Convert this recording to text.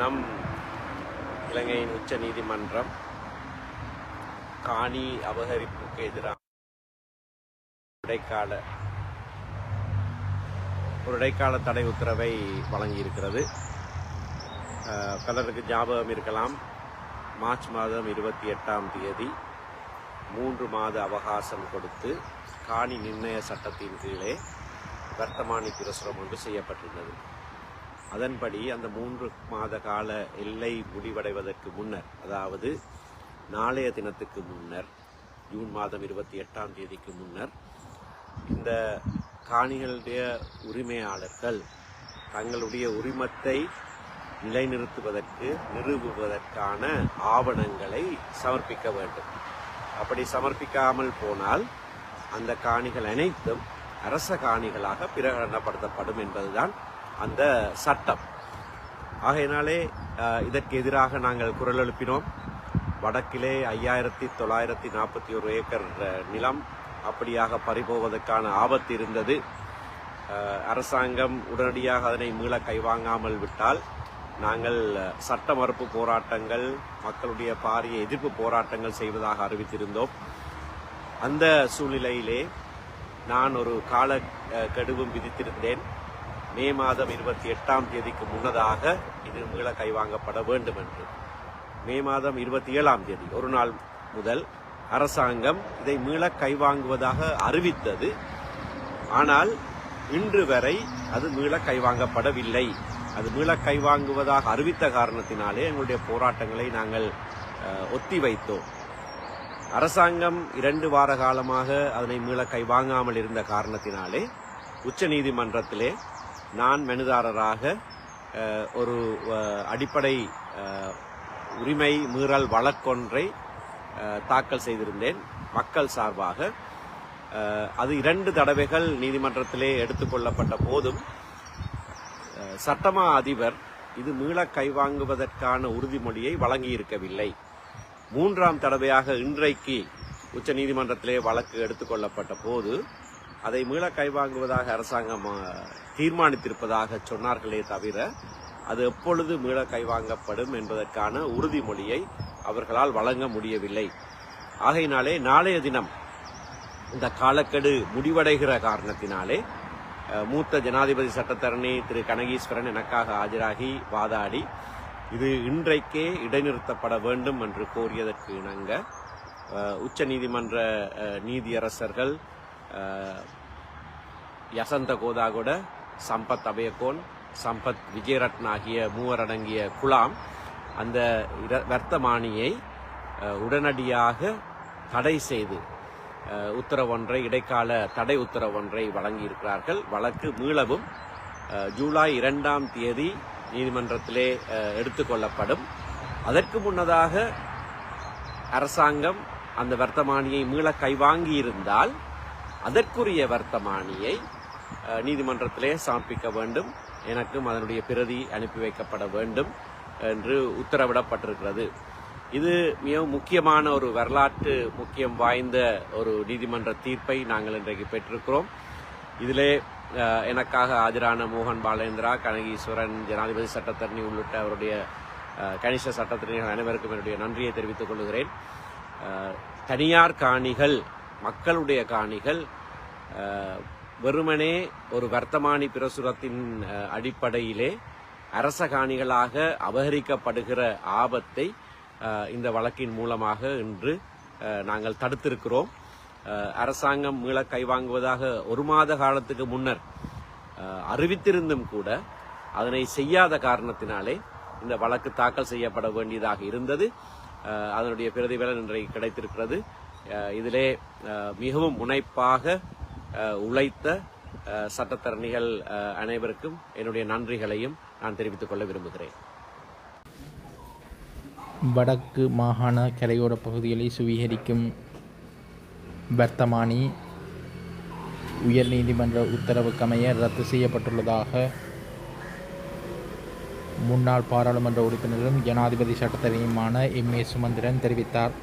நம் இலங்கையின் உச்ச நீதிமன்றம் காணி அபகரிப்புக்கு எதிராக இடைக்கால ஒரு இடைக்கால தடை உத்தரவை வழங்கியிருக்கிறது. பலருக்கு ஞாபகம் இருக்கலாம். மார்ச் மாதம் இருபத்தி எட்டாம் தேதி மூன்று மாத அவகாசம் கொடுத்து காணி நிர்ணய சட்டத்தின் கீழே வர்த்தமானி பிரசுரம் ஒன்று செய்யப்பட்டிருந்தது. அதன்படி அந்த மூன்று மாத கால எல்லை முடிவடைவதற்கு முன்னர் அதாவது நாளைய தினத்துக்கு முன்னர் ஜூன் மாதம் இருபத்தி எட்டாம் தேதிக்கு முன்னர் இந்த காணிகளுடைய உரிமையாளர்கள் தங்களுடைய உரிமத்தை நிலைநிறுத்துவதற்கு நிறுவுவதற்கான ஆவணங்களை சமர்ப்பிக்க வேண்டும். அப்படி சமர்ப்பிக்காமல் போனால் அந்த காணிகள் அனைத்தும் அரச காணிகளாக பிரகடனப்படுத்தப்படும் என்பதுதான் அந்த சட்டம். ஆகையினாலே இதற்கு எதிராக நாங்கள் குரல் எழுப்பினோம். வடக்கிலே ஐயாயிரத்தி தொள்ளாயிரத்தி நாற்பத்தி ஒரு ஏக்கர் நிலம் அப்படியாக பறிபோவதற்கான ஆபத்து இருந்தது. அரசாங்கம் உடனடியாக அதனை மீள கைவாங்காமல் விட்டால் நாங்கள் சட்ட மறுப்பு போராட்டங்கள் மக்களுடைய பாரிய எதிர்ப்பு போராட்டங்கள் செய்வதாக அறிவித்திருந்தோம். அந்த சூழ்நிலையிலே நான் ஒரு கால கெடுவும் விதித்திருந்தேன் மே மாதம் இருபத்தி எட்டாம் தேதிக்கு முன்னதாக இது மீள கைவாங்கப்பட வேண்டும் என்று. மே மாதம் இருபத்தி ஏழாம் தேதி ஒரு நாள் முதல் அரசாங்கம் இதை மீள கைவாங்குவதாக அறிவித்தது. ஆனால் இன்று வரை அது மீள கைவாங்கப்படவில்லை. அது மீள கைவாங்குவதாக அறிவித்த காரணத்தினாலே எங்களுடைய போராட்டங்களை நாங்கள் ஒத்தி வைத்தோம் அரசாங்கம் இரண்டு வார காலமாக அதனை மீள கைவாங்காமல் இருந்த காரணத்தினாலே உச்ச நீதிமன்றத்திலே நான் மனுதாரராக ஒரு அடிப்படை உரிமை மீறல் வழக்கொன்றை தாக்கல் செய்திருந்தேன் மக்கள் சார்பாக. அது இரண்டு தடவைகள் நீதிமன்றத்திலே எடுத்துக்கொள்ளப்பட்ட போதும் சட்டமா அதிபர் இது மீள கைவாங்குவதற்கான உறுதிமொழியை வழங்கியிருக்கவில்லை. மூன்றாம் தடவையாக இன்றைக்கு உச்ச நீதிமன்றத்திலே வழக்கு எடுத்துக்கொள்ளப்பட்ட போது அதை மீள கைவாங்குவதாக அரசாங்கம் தீர்மானித்திருப்பதாக சொன்னார்களே தவிர அது எப்பொழுது மீள கைவாங்கப்படும் என்பதற்கான உறுதிமொழியை அவர்களால் வழங்க முடியவில்லை. ஆகையினாலே நாளைய தினம் இந்த காலக்கெடு முடிவடைகிற காரணத்தினாலே மூத்த ஜனாதிபதி சட்டத்தரணி திரு கனகீஸ்வரன் எனக்காக ஆஜராகி வாதாடி இது இன்றைக்கே இடைநிறுத்தப்பட வேண்டும் என்று கோரியதற்கு இணங்க உச்ச நீதிமன்ற நீதியரசர்கள் யசந்த யசந்த கோதாகொட சம்பத் அபயகோன் சம்பத் விஜயரத்ன ஆகிய மூவர் அடங்கிய குழாம் அந்த வர்த்தமானியை uh, உடனடியாக தடை செய்து uh, உத்தரவொன்றை இடைக்கால தடை உத்தரவொன்றை வழங்கியிருக்கிறார்கள். வழக்கு மீளவும் uh, ஜூலை இரண்டாம் தேதி நீதிமன்றத்திலே எடுத்துக்கொள்ளப்படும் அதற்கு முன்னதாக அரசாங்கம் அந்த வர்த்தமானியை மீள கைவாங்கியிருந்தால் இருந்தால் அதற்குரிய வர்த்தமானியை நீதிமன்றத்திலே சமர்ப்பிக்க வேண்டும். எனக்கும் அதனுடைய பிரதி அனுப்பி வைக்கப்பட வேண்டும் என்று உத்தரவிடப்பட்டிருக்கிறது. இது மிகவும் முக்கியமான ஒரு வரலாற்று முக்கியம் வாய்ந்த ஒரு நீதிமன்ற தீர்ப்பை நாங்கள் இன்றைக்கு பெற்றிருக்கிறோம். இதிலே எனக்காக ஆஜரான மோகன் பாலேந்திரா கனகீஸ்வரன் ஜனாதிபதி சட்டத்தரணி உள்ளிட்ட அவருடைய கணிச கனிஷ்ட சட்டத்தரணிகள் அனைவருக்கும் என்னுடைய நன்றியை தெரிவித்துக் கொள்கிறேன். தனியார் காணிகள் மக்களுடைய காணிகள் வெறுமனே ஒரு வர்த்தமானி பிரசுரத்தின் அடிப்படையிலே அரச காணிகளாக அபகரிக்கப்படுகிற ஆபத்தை இந்த வழக்கின் மூலமாக இன்று நாங்கள் தடுத்திருக்கிறோம். அரசாங்கம் மீள கைவாங்குவதாக ஒரு மாத காலத்துக்கு முன்னர் அறிவித்திருந்தும் கூட அதனை செய்யாத காரணத்தினாலே இந்த வழக்கு தாக்கல் செய்யப்பட வேண்டியதாக இருந்தது. அதனுடைய பிரதிபலன் இன்றைக்கு கிடைத்திருக்கிறது. இதிலே மிகவும் முனைப்பாக உழைத்த சட்டத்தரணிகள் அனைவருக்கும் என்னுடைய நன்றிகளையும் நான் தெரிவித்துக் கொள்ள விரும்புகிறேன். வடக்கு மாகாண கரையோர பகுதிகளை சுவீகரிக்கும் வர்த்தமானி உயர்நீதிமன்ற உத்தரவுக்கமைய ரத்து செய்யப்பட்டுள்ளதாக முன்னாள் பாராளுமன்ற உறுப்பினரும் ஜனாதிபதி சட்டத்தரணியுமான எம் ஏ சுமந்திரன் தெரிவித்தார்.